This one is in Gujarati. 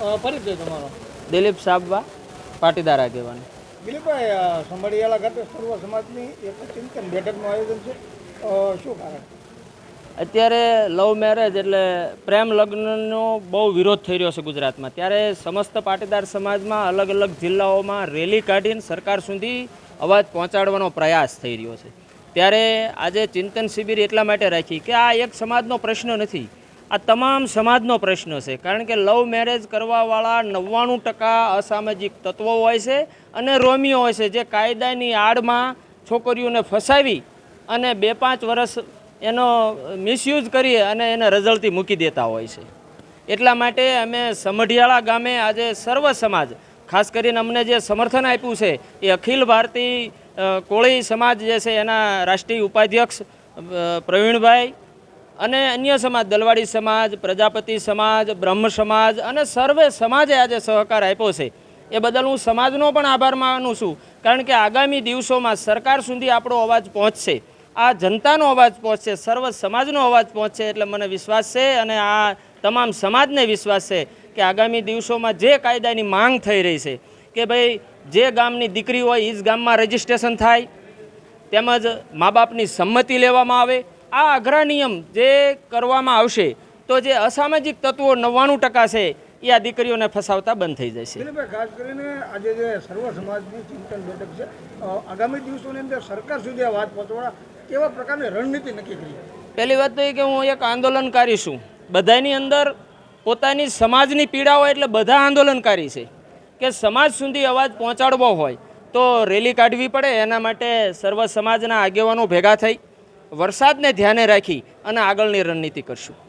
અ, પરિચય તમારો. દિલીપ સાબવા પાટીદાર આગેવાન. દિલીપભાઈ સંભાળિયાળા ખાતે સર્વ સમાજની એક ચિંતન બેઠકનું આયોજન છે. શું કારણ? અત્યારે લવ મેરેજ એટલે પ્રેમ લગ્નનો બહુ વિરોધ થઈ રહ્યો છે ગુજરાતમાં. ત્યારે સમસ્ત પાટીદાર સમાજમાં અલગ અલગ જિલ્લાઓમાં રેલી કાઢીને સરકાર સુધી અવાજ પહોંચાડવાનો પ્રયાસ થઈ રહ્યો છે. ત્યારે આજે ચિંતન શિબિર એટલા માટે રાખી કે આ એક સમાજનો પ્રશ્ન નથી. આ તમામ સમાજનો પ્રશ્ન છે. કારણ કે લવ મેરેજ કરવાવાળા નવ્વાણું ટકા અસામાજિક તત્વો હોય છે અને રોમિયો હોય છે, જે કાયદાની આડમાં છોકરીઓને ફસાવી અને બે પાંચ વર્ષ એનો મિસયુઝ કરી અને એને રઝળતી મૂકી દેતા હોય છે. એટલા માટે અમે સમઢિયાળા ગામે આજે સર્વ સમાજ, ખાસ કરીને અમને જે સમર્થન આપ્યું છે, એ અખિલ ભારતીય કોળી સમાજ જે છે એના રાષ્ટ્રીય ઉપાધ્યક્ષ પ્રવીણભાઈ અને અન્ય સમાજ, દલવાડી સમાજ, પ્રજાપતિ સમાજ, બ્રહ્મ સમાજ અને સર્વે સમાજે આજે સહકાર આપ્યો છે. એ બદલ હું સમાજનો પણ આભાર માનું છું. કારણ કે આગામી દિવસોમાં સરકાર સુધી આપણો અવાજ પહોંચશે. આ જનતાનો અવાજ પહોંચશે, સર્વ સમાજનો અવાજ પહોંચશે એટલે મને વિશ્વાસ છે અને આ તમામ સમાજને વિશ્વાસ છે કે આગામી દિવસોમાં જે કાયદાની માંગ થઈ રહી છે કે ભાઈ જે ગામની દીકરી હોય એ જ ગામમાં રજીસ્ટ્રેશન થાય, તેમજ મા બાપની સંમતિ લેવામાં આવે આ અઘરા નિયમ જે કરવામાં આવશે તો જે અસામાજિક તત્વો નવ્વાણું ટકા છે એ આ દીકરીઓને ફસાવતા બંધ થઈ જશે ખાસ કરીને આજે જે સર્વ સમાજની ચિંતન બેઠક છે આગામી દિવસોની અંદર સરકાર સુધી આ વાત પહોંચવા કેવા પ્રકારની રણનીતિ નક્કી કરી? પહેલી વાત તો એ કે હું એક આંદોલનકારી છું. બધાની અંદર પોતાની સમાજની પીડા હોય એટલે બધા આંદોલનકારી છે. કે સમાજ સુધી અવાજ પહોંચાડવો હોય તો રેલી કાઢવી પડે એના માટે સર્વ સમાજના આગેવાનો ભેગા થઈ વરસાદને ધ્યાને રાખી અને આગળની રણનીતિ કરશું.